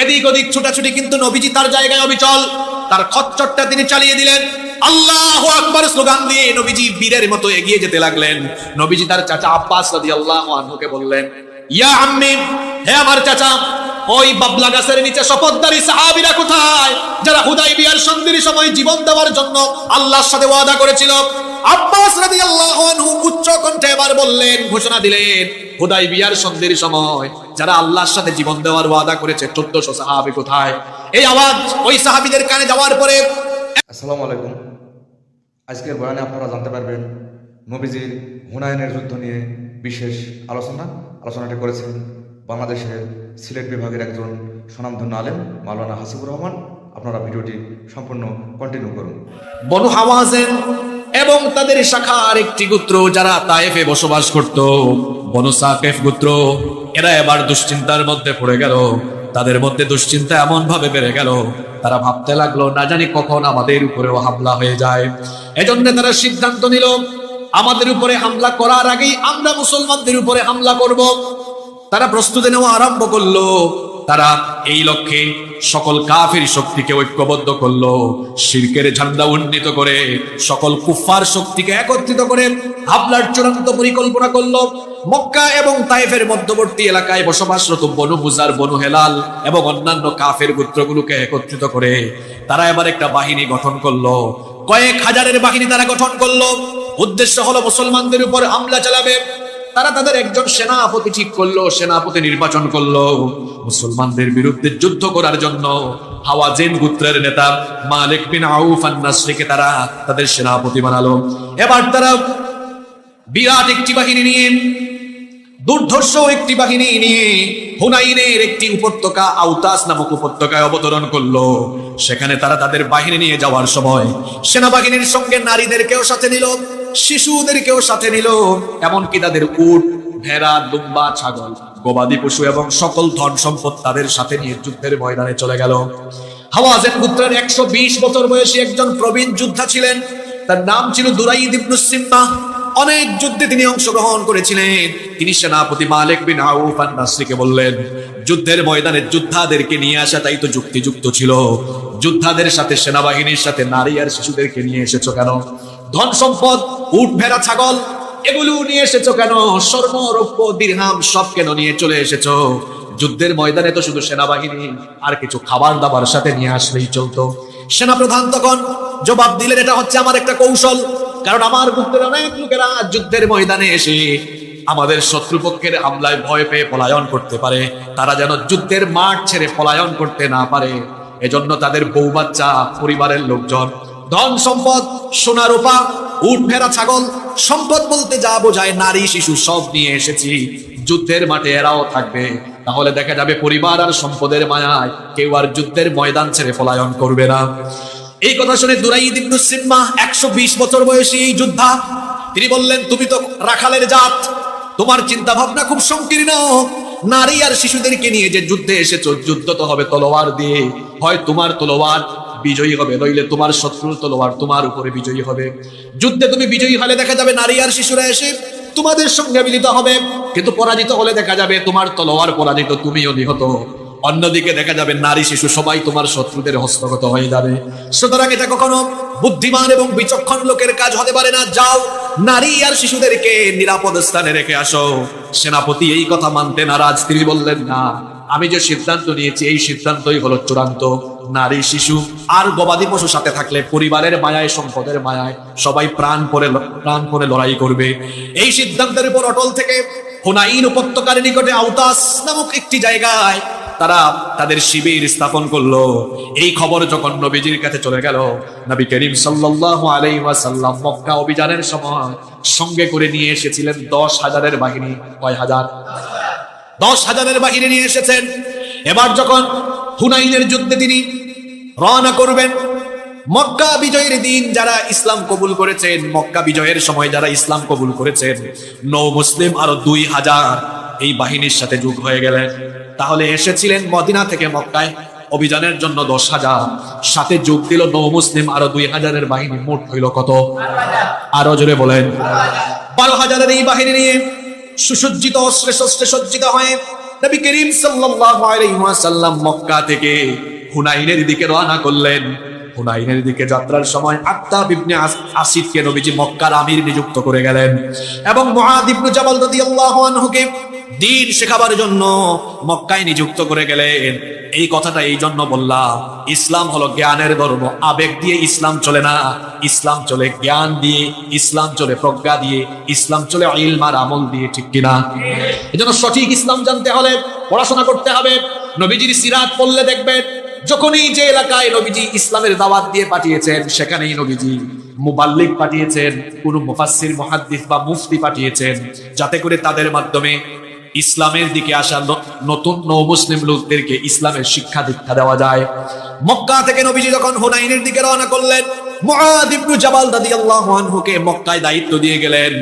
এদিক ওদিক ছুটাছুটি কিন্তু নবীজি তার জায়গায় অবিচল। তার খচ্চরটা তিনি চালিয়ে দিলেন। আল্লাহ আকবার স্লোগান দিয়ে নবীজি বীরের মতো এগিয়ে যেতে লাগলেন। নবীজি তার চাচা আব্বাস রাদিয়াল্লাহু আনহুকে বললেন, ইয়া আম্মি, হে আমার চাচা, ওই বাবলা গাছের নিচে শপথদারী সাহাবীরা কোথায়? যারা হুদাইবিয়ার সন্ধির সময় জীবন দেওয়ার জন্য আল্লাহর সাথে ওয়াদা করেছিল। আব্বাস রাদিয়াল্লাহু আনহু উচ্চ কণ্ঠে এবার বললেন, ঘোষণা দিলেন, হুদাইবিয়ার সন্ধির সময় যারা আল্লাহর সাথে জীবন দেওয়ার ওয়াদা করেছে 1400 সাহাবি কোথায়? এই আওয়াজ ওই সাহাবিদের কানে যাওয়ার পরে আসসালামু আলাইকুম। আজকের বয়ানে আপনারা জানতে পারবেন নবীজির হুনায়নের যুদ্ধ নিয়ে বিশেষ আলোচনা আলোচনাটি করেছেন বাংলাদেশের সিলেট বিভাগের একজন স্বনামধন্য আলেম মাওলানা হাসিবুর রহমান। আপনারা ভিডিওটি সম্পূর্ণ কন্টিনিউ করুন। বনু হাওয়াজেন এবং তাদের শাখার একটি গোত্র যারা তায়েফে বসবাস করত, বনু সাকেফ গোত্র, এরা এবার দুশ্চিন্তার মধ্যে পড়ে গেল। তাদের মধ্যে দুশ্চিন্তা এমন ভাবে বেড়ে গেল, তারা ভাবতে লাগল, না জানি কখন আমাদের উপরেও হামলা হয়ে যায়। এজন্য তারা সিদ্ধান্ত নিল, আমাদের উপরে হামলা করার আগেই আমরা মুসলমানদের উপরে হামলা করব। তারা প্রস্তুতি নেওয়া আরম্ভ করল। তারা এই লক্ষ্যে সকল কাফের শক্তিকে ঐক্যবদ্ধ করল, শিরকের ঝান্ডা উন্নীত করে সকল কুফার শক্তিকে একত্রিত করে হাবলার চূড়ান্ত পরিকল্পনা করল। মক্কা এবং তাইফের মধ্যবর্তী এলাকায় বসবাসরত বনু বুজার, বনু হেলাল এবং অন্যান্য কাফের গোত্রগুলোকে একত্রিত করে তারা এবার একটা বাহিনী গঠন করল। কয়েক হাজারের বাহিনী তারা গঠন করল। উদ্দেশ্য হলো মুসলমানদের উপর হামলা চালাবে। তারা তাদের একজন সেনাপতি ঠিক করল, সেনাপতি নির্বাচন করল। মুসলমানদের বিরুদ্ধে যুদ্ধ করার জন্য হাওয়াজেন গুত্রের নেতা মালিক বিন আউফ আন-নাসরিকে তারা তাদের সেনাপতি বানালো। এবার তারা বিরাট একটি বাহিনী নিয়ে দুর্ধর্ষ একটি বাহিনী নিয়ে হুনাইনের একটি উপত্যকা আউতাস নামক উপত্যকায় অবতরণ করল। সেখানে তারা তাদের বাহিনী নিয়ে যাওয়ার সময় সেনাবাহিনীর সঙ্গে নারীদেরকেও সাথে নিল, শিশুদেরকেও সাথে নিল, এমনকি তাদের উট, ভেড়া দুম্বা ছাগল, গবাদি পশু এবং সকল ধন সম্পদ তাদের সাথে নিয়ে যুদ্ধের ময়দানে চলে গেল। হাওয়াজেন পুত্রের একশো বিশ বছর বয়সী একজন প্রবীণ যোদ্ধা ছিলেন। তার নাম ছিল দুরাইদ ইবনু সিম্মা অনেক যুদ্ধে তিনি অংশগ্রহণ করেছিলেন। তিনি সেনাপতি মালিক বিন আউফ আন নাসরিকে বললেন, যুদ্ধের ময়দানে যোদ্ধাদেরকে নিয়ে আসা তাই তো যুক্তিযুক্ত ছিল। যোদ্ধাদের সাথে সেনাবাহিনীর সাথে নারী আর শিশুদেরকে নিয়ে এসেছ কেন? ধন সম্পদ, উট, ভেড়া, ছাগল, এগুলো নিয়ে এসেছ কেন? স্বর্ণ, রৌপ্য দীর্হাম সব কেন নিয়ে চলে এসেছ? যুদ্ধের ময়দানে তো শুধু সেনাবাহিনী আর কিছু খাবার দাবার সাথে নিয়ে আসলেই চলতো। সেনাপ্রধান তখন জবাব দিলেন, এটা হচ্ছে আমার একটা কৌশল। কারণ আমার গুপ্তের অনেক লোকেরা যুদ্ধের ময়দানে এসে আমাদের শত্রুপক্ষের হামলায় ভয় পেয়ে পলায়ন করতে পারে। তারা যেন যুদ্ধের মাঠ ছেড়ে পলায়ন করতে না পারে। এজন্য তাদের বউ বাচ্চা, পরিবারের লোকজন, ধন সম্পদ, সোনা রূপা, উট, ভেড়া, ছাগল, সম্পদ বলতে যা বোঝায় নারী, শিশু, সব নিয়ে এসেছি। যুদ্ধের মাঠে এরাও থাকবে। তাহলে দেখা যাবে পরিবার আর সম্পদের মায়ায় কেউ আর যুদ্ধের ময়দান ছেড়ে পলায়ন করবে না। এই কথা শুনে দুরাইদ ইবনু সিম্মা একশো বিশ বছর বয়সী এই যোদ্ধা, তিনি বললেন, তুমি তো রাখালের জাত। তোমার চিন্তা ভাবনা খুব সংকীর্ণ। নারী আর শিশুদেরকে নিয়ে যে যুদ্ধে এসেছ, যুদ্ধ তো হবে তলোয়ার দিয়ে। হয় তোমার তলোয়ার বিজয়ী হবে, নইলে তোমার শত্রুর তলোয়ার তোমার উপরে বিজয়ী হবে। যুদ্ধে তুমি বিজয়ী হলে দেখা যাবে নারী আর শিশুরা এসে তোমাদের সঙ্গে মিলিত হবে। কিন্তু পরাজিত হলে দেখা যাবে তোমার তলোয়ার পরাজিত, তুমিও নিহত। অন্যদিকে দেখা যাবে নারী শিশু, সবাই তোমার শত্রুদের হস্তগত হয়ে যাবে। সুতরাং এটা কখনো বুদ্ধিমান এবং বিচক্ষণ লোকের কাজ হতে পারে না। যাও, নারী আর শিশুদেরকে নিরাপদ স্থানে রেখে আসো। সেনাপতি এই কথা মানতে নারাজ তিনি বললেন, না, আমি যে সিদ্ধান্ত নিয়েছি, এই সিদ্ধান্তই হলো চূড়ান্ত। নারী, শিশু আর গবাদি পশু সাথে থাকলে পরিবারের মায়ায়, সম্পদের মায়ায় সবাই প্রাণ পরে প্রাণ পরে লড়াই করবে। এই সিদ্ধান্তের উপর অটল থেকে হুনাইন উপত্যকার নিকটে আউতাস নামক একটি জায়গায় তারা তাদের শিবির স্থাপন করল। এই খবর যখন নবীজির কাছে চলে গেল, নবী করিম সাল্লাল্লাহু মক্কা অভিযানের সময় সঙ্গে করে নিয়ে এসেছিলেন দশ হাজারের বাহিনী। কয় হাজার? দশ হাজারের বাহিনী নিয়ে এসেছেন। এবার যখন হুনাইনের যুদ্ধে তিনি রওনা করবেন, মক্কা বিজয়ের দিন যারা ইসলাম কবুল করেছেন, মক্কা বিজয়ের সময় যারা ইসলাম কবুল করেছেন, নৌ মুসলিম আরও দুই হাজার। এই বাহিনীর সাথে যোগ হয়ে গেলেন তাহলে এসেছিলেন মদিনা থেকে মক্কায়। অভিযানের জন্য দশ হাজার। সাথে যোগ দিল নৌ মুসলিম, আরও দুই হাজারের বাহিনী। মোট হইল কত? আরও জোরে বলেন। বারো হাজারের এই বাহিনী নিয়ে সুসজ্জিত শস্ত্রে সজ্জিত হয়ে নবী করিম ওয়াসাল্লাম মক্কা থেকে হুনাইনের দিকে রওনা করলেন। হুনাইনের দিকে যাত্রার সময় আত্তাব ইবনে আস- আসিদকে নবীজি মক্কার আমির নিযুক্ত করে গেলেন। এবং মুআদ ইবনে জাবাল রাদিয়াল্লাহু আনহুকে দিন শেখাবার জন্য মক্কায় নিযুক্ত করে গেলেন। এই কথাটা এই জন্য বললাম, ইসলাম হলো জ্ঞানের ধর্ম আবেগ দিয়ে ইসলাম চলে না। ইসলাম চলে জ্ঞান দিয়ে, ইসলাম চলে প্রজ্ঞা দিয়ে, ইসলাম চলে ইলমার আমল দিয়ে, ঠিক কিনা? এজন্য সঠিক ইসলাম জানতে হলে পড়াশোনা করতে হবে। নবীজির সিরাত পড়লে দেখবেন যখনই যে এলাকায় নবীজি ইসলামের দাওয়াত দিয়ে পাঠিয়েছেন, সেখানেই নবীজি মুবাল্লিক পাঠিয়েছেন, কোন মুফাসসির, মুহাদ্দিস বা মুফতি পাঠিয়েছেন, যাতে করে তাদের মাধ্যমে ইসলামের দিকে আসা নতুন নৌ মুসলিম লোকদেরকে ইসলামের শিক্ষা দীক্ষা দেওয়া যায়। মক্কা থেকে নবীজি যখন হুনাইনের দিকে রওনা করলেন, মুআদ জাবাল রাদিয়াল্লাহু আনহুকে মক্কায় দায়িত্ব দিয়ে গেলেন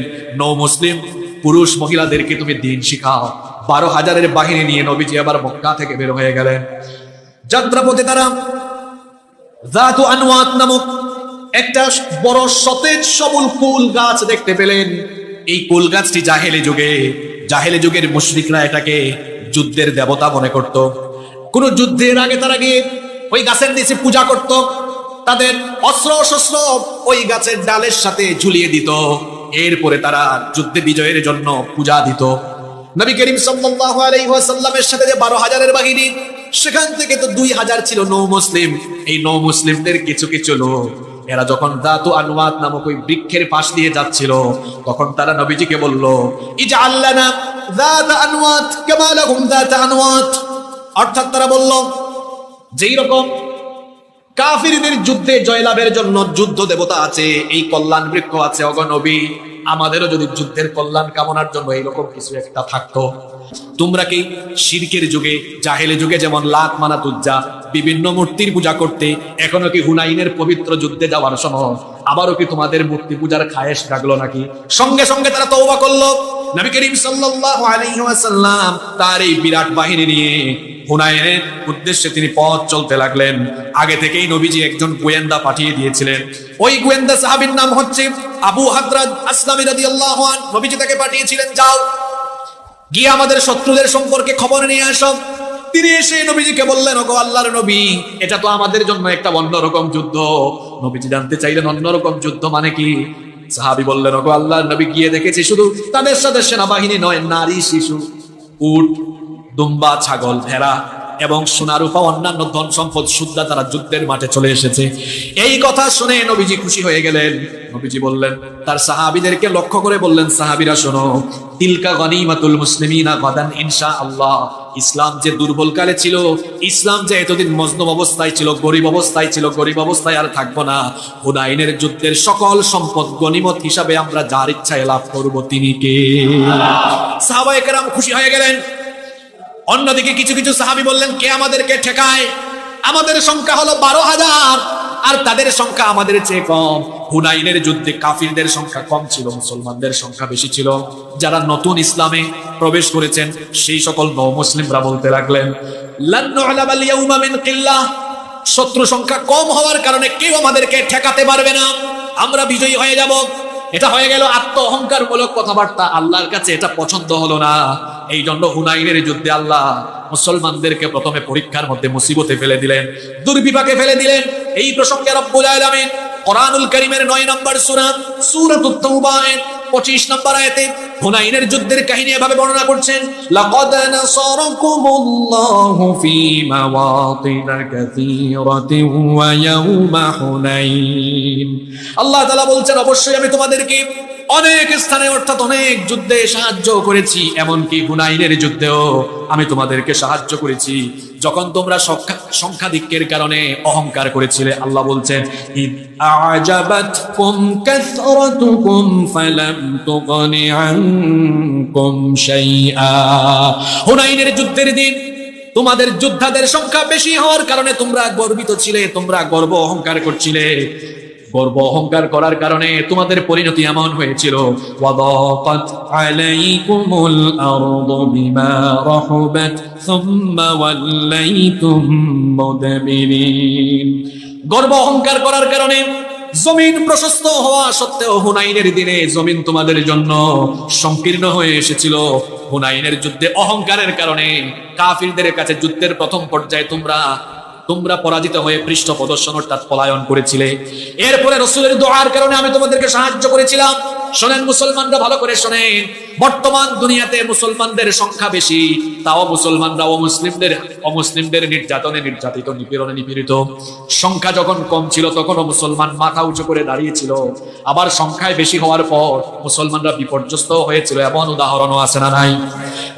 নৌ মুসলিম পুরুষ মহিলাদেরকে তুমি দিন শিখাও। বারো হাজারের বাহিনী নিয়ে নবীজি আবার মক্কা থেকে বের হয়ে গেলেন। যাত্রাপথে তারা জাতু আনওয়াত নামক একটা বড় সতেজ সবল কুল গাছ দেখতে পেলেন। এই কুল গাছটি জাহেলি যুগে জাহেলি যুগের মুশরিকরা এটাকে যুদ্ধের দেবতা মনে করত। কোন যুদ্ধের আগে তারা গিয়ে ওই গাছের নিচে পূজা করত। তাদের অস্ত্র শস্ত্র ওই গাছের ডালের সাথে ঝুলিয়ে দিত। এরপরে তারা যুদ্ধে বিজয়ের জন্য পূজা দিত। নবী করিম ওয়াসাল্লামের সাথে যে 12 হাজারের বাহিনী, সেখান থেকে তো দুই হাজার ছিল নৌ মুসলিম। এই নৌ মুসলিমদের কিছু কিছু লোক এরা যখন দাতু আনওয়াত নামক ওই বৃক্ষের পাশ দিয়ে যাচ্ছিল, তখন তারা নবীজিকে বলল, ইজা আল্লানা দাত কামা লাহুম দাত আনওয়াত। অর্থাৎ তারা বলল, যেই রকম কাফিরদের যুদ্ধে জয়লাভের জন্য যুদ্ধ দেবতা আছে, এই কল্যাণ বৃক্ষ আছে অগনবী আমাদেরও যদি যুদ্ধের কল্যাণ কামনার জন্য এইরকম কিছু একটা থাকতো। তোমরা কি শিরকের যুগে জাহেলে যুগে যেমন লাত মানা তুজ্জা বিভিন্ন মূর্তির পূজা করতে, এখনও কি হুনাইনের পবিত্র যুদ্ধে যাওয়ার সময় আবারও কি তোমাদের মূর্তি পূজার খায়েশ লাগল নাকি? সঙ্গে সঙ্গে তারা তওবা করল। নবী করিম সাল্লাল্লাহু আলাইহি ওয়াসাল্লাম তার এই বিরাট বাহিনী নিয়ে হুনাইনের উদ্দেশ্যে তিনি পথ চলতে লাগলেন। আগে থেকেই নবীজি একজন গোয়েন্দা পাঠিয়ে দিয়েছিলেন। ওই গোয়েন্দা সাহাবীর নাম হচ্ছে আবু হাদরাত আসলামী রাদিয়াল্লাহু আন নবীজি তাকে পাঠিয়েছিলেন, যাও, গিয়ে আমাদের শত্রুদের সম্পর্কে খবর নিয়ে আসো। তিনি এসে নবীজিকে বললেন, ওগো আল্লাহর নবী, এটা তো আমাদের জন্য একটা অন্যরকম যুদ্ধ। নবীজি জানতে চাইলেন অন্যরকম যুদ্ধ মানে কি? সাহাবী বললেন, ওগো আল্লাহর নবী গিয়ে দেখেছি, শুধু তাদের সাথে সেনাবাহিনী নয়, নারী, শিশু, উট দুম্বা, ছাগল, ভেড়া এবং সোনারূপা অন্যান্য ধন সম্পদ সুদ্ধা তারা যুদ্ধের মাঠে চলে এসেছে। এই কথা শুনে নবীজি খুশি হয়ে গেলেন। নবীজি বললেন, তার সাহাবিদেরকে লক্ষ্য করে বললেন, সাহাবিরা, শোনো, তিলকা গনিমাতুল মুসলিমিনা গদান ইনশা আল্লাহ ইসলাম যে দুর্বল কালে ছিল, ইসলাম যে এতদিন মজনব অবস্থায় ছিল, গরিব অবস্থায় ছিল, গরিব অবস্থায় আর থাকব না। হুনাইনের যুদ্ধের সকল সম্পদ গনিমত হিসাবে আমরা যার ইচ্ছায় লাভ করব তিনি কে? সাহাবায়ে খুশি হয়ে গেলেন। অন্যদিকে কিছু কিছু সাহাবি বললেন, কে আমাদেরকে ঠেকায়? আমাদের সংখ্যা হলো বারো হাজার, আর তাদের সংখ্যা আমাদের চেয়ে কম। হুনাইনের যুদ্ধে কাফিরদের সংখ্যা কম ছিল, মুসলমানদের সংখ্যা বেশি ছিল। যারা নতুন ইসলামে প্রবেশ করেছেন, সেই সকল মুসলিমরা বলতে লাগলেন শত্রু সংখ্যা কম হওয়ার কারণে কেউ আমাদেরকে ঠেকাতে পারবে না। আমরা বিজয়ী হয়ে যাব। এটা হয়ে গেল আত্ম অহংকার মূলক কথাবার্তা। আল্লাহর কাছে এটা পছন্দ হলো না। এই জন্য হুনাইনের যুদ্ধে আল্লাহ মুসলমানদেরকে প্রথমে পরীক্ষার মধ্যে মুসিবতে ফেলে দিলেন, দুর্বিপাকে ফেলে দিলেন। এই প্রসঙ্গে রব্বুল আলামিন কোরআনুল কারীমের 9 নম্বর সূরা সূরাতুত তাওবায়ের 25 নম্বর আয়তে হুনাইনের যুদ্ধের কাহিনী এভাবে বর্ণনা করছেন আল্লাহ বলছেন অবশ্যই আমি তোমাদেরকে অনেক স্থানে অর্থাৎ অনেক যুদ্ধে সাহায্য করেছি, এমনকি হুনাইনের যুদ্ধেও আমি তোমাদেরকে সাহায্য করেছি। যখন তোমরা সংখ্যা- সংখ্যাধিক্যের কারণে অহংকার করেছিলে, আল্লাহ বলছেন হুনাইনের যুদ্ধের দিন তোমাদের যোদ্ধাদের সংখ্যা বেশি হওয়ার কারণে তোমরা গর্বিত ছিলে, তোমরা গর্ব অহংকার করছিলে। গর্ব অহংকার করার কারণে তোমাদের পরিণতি এমন হয়েছিল। গর্ব অহংকার করার কারণে জমিন প্রশস্ত হওয়া সত্ত্বেও হুনাইনের দিনে জমিন তোমাদের জন্য সংকীর্ণ হয়ে এসেছিল। হুনাইনের যুদ্ধে অহংকারের কারণে কাফিরদের কাছে যুদ্ধের প্রথম পর্যায়ে তোমরা তোমরা পরাজিত হয়ে পৃষ্ঠ প্রদর্শন অর্থাৎ পলায়ন করেছিলে। এরপরে রসুলের দোয়ার কারণে আমি তোমাদেরকে সাহায্য করেছিলাম। শোনেন মুসলমানরা ভালো করে শোনেন। বর্তমান দুনিয়াতে মুসলমানদের সংখ্যা বেশি, তাও মুসলমানরা অমুসলিমদের অমুসলিমদের নির্যাতনে নির্যাতিত, নিপীড়নে নিপীড়িত। সংখ্যা যখন কম ছিল, তখনও মুসলমান মাথা উঁচু করে দাঁড়িয়েছিল আবার সংখ্যায় বেশি হওয়ার পর মুসলমানরা বিপর্যস্ত হয়েছিল, এমন উদাহরণও আছে না নাই?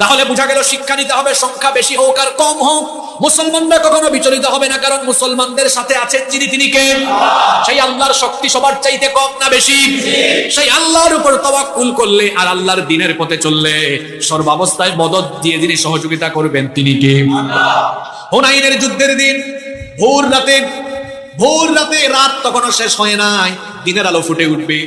তাহলে বোঝা গেল শিক্ষা নিতে হবে, সংখ্যা বেশি হোক আর কম হোক। মুসলমানরা কখনো বিচলিত হবে না, কারণ মুসলমানদের সাথে আছেন যিনি, তিনি কে? সেই আল্লাহর শক্তি সবার চাইতে কম না বেশি? সেই আল্লাহর উপর তাওয়াক্কুল করলে আর আল্লাহর দিনের পথে চললে সর্বাবস্থায় মদত দিয়ে যিনি সহযোগিতা করবেন তিনি কে? হুনাইনের যুদ্ধের দিন, ভোর রাতে ভোর রাতে রাত তখনও শেষ হয় নাই, দিনের আলো ফুটে উঠবে।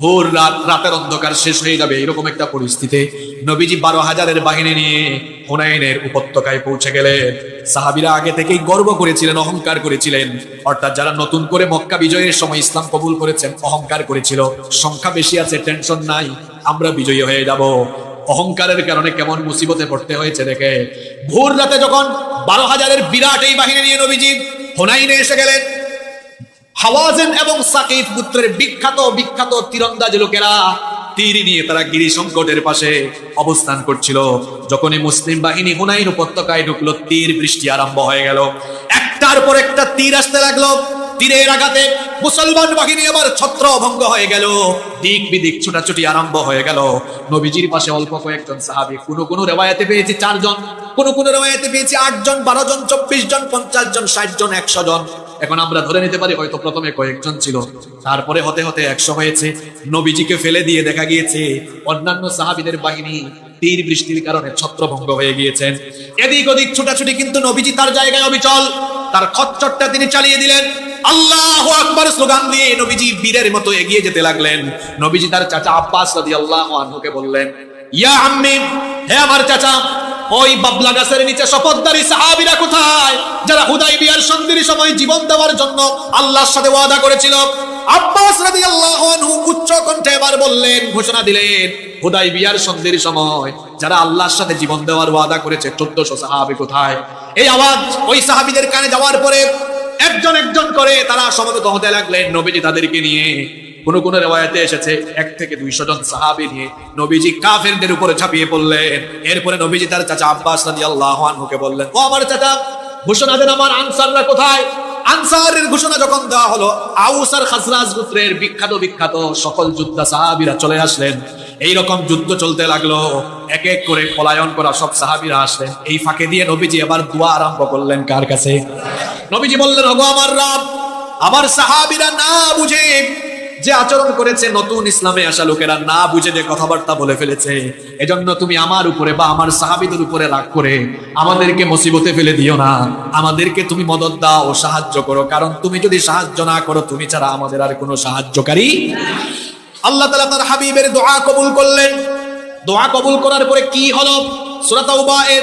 ভোর রাত, রাতের অন্ধকার শেষ হয়ে যাবে এরকম একটা পরিস্থিতি। নবীজি বারো হাজারের বাহিনী নিয়ে হুনাইনের উপত্যকায় পৌঁছে গেলেন। সাহাবিরা আগে থেকেই গর্ব করেছিলেন, অহংকার করেছিলেন। অর্থাৎ যারা নতুন করে মক্কা বিজয়ের সময় ইসলাম কবুল করেছেন, অহংকার করেছিল। সংখ্যা বেশি আছে, টেনশন নাই, আমরা বিজয়ী হয়ে যাব। অহংকারের কারণে কেমন মুসিবতে পড়তে হয়েছে দেখে। ভোর রাতে যখন বারো হাজারের বিরাট এই বাহিনী নিয়ে নবীজি হোনাইনে এসে গেলেন হাওয়াজেন এবং সাকিফ পুত্রের বিখ্যাত বিখ্যাত তীরন্দাজ লোকেরা তীর নিয়ে তারা গিরি সংকটের পাশে অবস্থান করছিল। যখনই মুসলিম বাহিনী হুনাইন উপত্যকায় ঢুকলো, তীর বৃষ্টি আরম্ভ হয়ে গেল। একটার পর একটা তীর আসতে লাগল। তীরের আঘাতে মুসলমান বাহিনী আবার ছত্র ভঙ্গ হয়ে গেল। দিক বিদিক ছোটাছুটি আরম্ভ হয়ে গেল। নবীজির পাশে অল্প কয়েকজন সাহাবি, কোনো কোন রেওয়ায়াতে পেয়েছি চারজন, কোন কোন রেওয়ায়াতে পেয়েছি আটজন বারো জন চব্বিশ জন পঞ্চাশ জন ষাট জন একশো জন এখন আমরা ধরে নিতে পারি হয়তো প্রথমে কয়েকজন ছিল। তারপরে হতে হতে একশো হয়েছে। নবীজিকে ফেলে দিয়ে দেখা গিয়েছে, অন্যান্য সাহাবিদের বাহিনী তীর বৃষ্টির কারণে ছত্রভঙ্গ হয়ে গিয়েছেন। এদিক ওদিক ছুটাছুটি কিন্তু নবীজি তার জায়গায় অবিচল। তার খচ্চরটা তিনি চালিয়ে দিলেন। আল্লাহ আকবার স্লোগান দিয়ে নবীজি বীরের মতো এগিয়ে যেতে লাগলেন। নবীজি তার চাচা আব্বাস রাদিয়াল্লাহু আনহুকে বললেন, ইয়া আম্মি, হে আমার চাচা, ওই বাবলা গাছের নিচে শপথদারী সাহাবীরা কোথায়? যারা হুদাইবিয়ার সন্ধির সময় জীবন দেওয়ার জন্য আল্লাহর সাথে ওয়াদা করেছিল। আব্বাস রাদিয়াল্লাহু আনহু উচ্চ কণ্ঠে এবার বললেন, ঘোষণা দিলেন, হুদাইবিয়ার সন্ধির সময় যারা আল্লাহর সাথে জীবন দেওয়ার ওয়াদা করেছে, চোদ্দশো সাহাবী কোথায়? এই আওয়াজ ওই সাহাবীদের কানে যাওয়ার পরে একজন একজন করে তারা সমবেত হতে লাগলেন নবীজি তাদেরকে নিয়ে। কোন কোন রেওয়ায়তে এসেছে এক থেকে দুইশো জন সাহাবি নিয়ে। নবীজি কাফেরদের উপরে ঝাঁপিয়ে পড়লেন। এরপরে নবীজি তার চাচা আব্বাস রাদিয়াল্লাহু আনহুকে বললেন, ও আমার চাচা, ঘোষণা দেন আমার আনসাররা কোথায়? আনসারের ঘোষণা যখন দেওয়া হলো, আউস আর খাজরাজ গোত্রের বিখ্যাত বিখ্যাত সকল যোদ্ধা সাহাবিরা চলে আসলেন। এই রকম যুদ্ধ চলতে লাগল। এক এক করে পলায়ন করা সব সাহাবীরা আসলেন এই ফাঁকে দিয়ে নবীজি আবার দোয়া আরম্ভ করলেন কার কাছে? নবীজি বললেন, ওগো আমার রাব, আমার সাহাবীরা না বুঝে যে আচরণ করেছে, নতুন ইসলামে আসা লোকেরা না বুঝে যে কথাবার্তা বলে ফেলেছে। এজন্য তুমি আমার উপরে বা আমার সাহাবিদের উপরে রাগ করে আমাদেরকে মুসিবতে ফেলে দিও না। আমাদেরকে তুমি মদত দাও সাহায্য করো। কারণ তুমি যদি সাহায্য না করো, তুমি ছাড়া আমাদের আর কোনো সাহায্যকারী আল্লাহ তালা তার হাবিবের দোয়া কবুল করলেন। দোয়া কবুল করার পরে কি হলো? সূরা তাওবা এর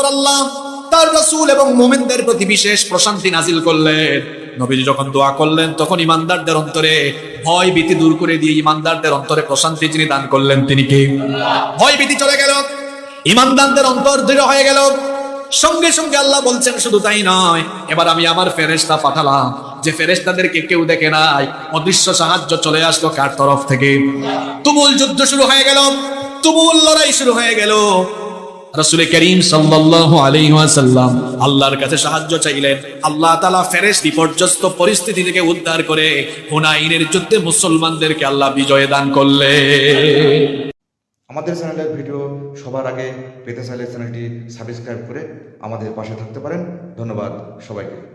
অতপর আল্লাহ, তার রসুল এবং মোমেনদের প্রতি বিশেষ প্রশান্তি নাজিল করলেন। নবীজি যখন দোয়া করলেন, তখন ইমানদারদের অন্তরে ভয় ভীতি দূর করে দিয়ে ইমানদারদের অন্তরে প্রশান্তি যিনি দান করলেন, তিনি কে? ভয় ভীতি চলে গেল, ইমানদারদের অন্তর দৃঢ় হয়ে গেল। সঙ্গে সঙ্গে আল্লাহ বলছেন, শুধু তাই নয়, এবার আমি আমার ফেরেশতা পাঠালাম। যে ফেরেশতাদেরকে কেউ দেখে নাই, অদৃশ্য সাহায্য চলে আসলো কার তরফ থেকে? তুমুল যুদ্ধ শুরু হয়ে গেল, তুমুল লড়াই শুরু হয়ে গেল। রাসূল করিম সাল্লাম আল্লাহর কাছে সাহায্য চাইলেন। আল্লাহ তালা ফেরেস বিপর্যস্ত পরিস্থিতি থেকে উদ্ধার করে হুনাইনের যুদ্ধে মুসলমানদেরকে আল্লাহ বিজয় দান করলে আমাদের চ্যানেলের ভিডিও সবার আগে পেতে চাইলে চ্যানেলটি সাবস্ক্রাইব করে আমাদের পাশে থাকতে পারেন। ধন্যবাদ সবাইকে।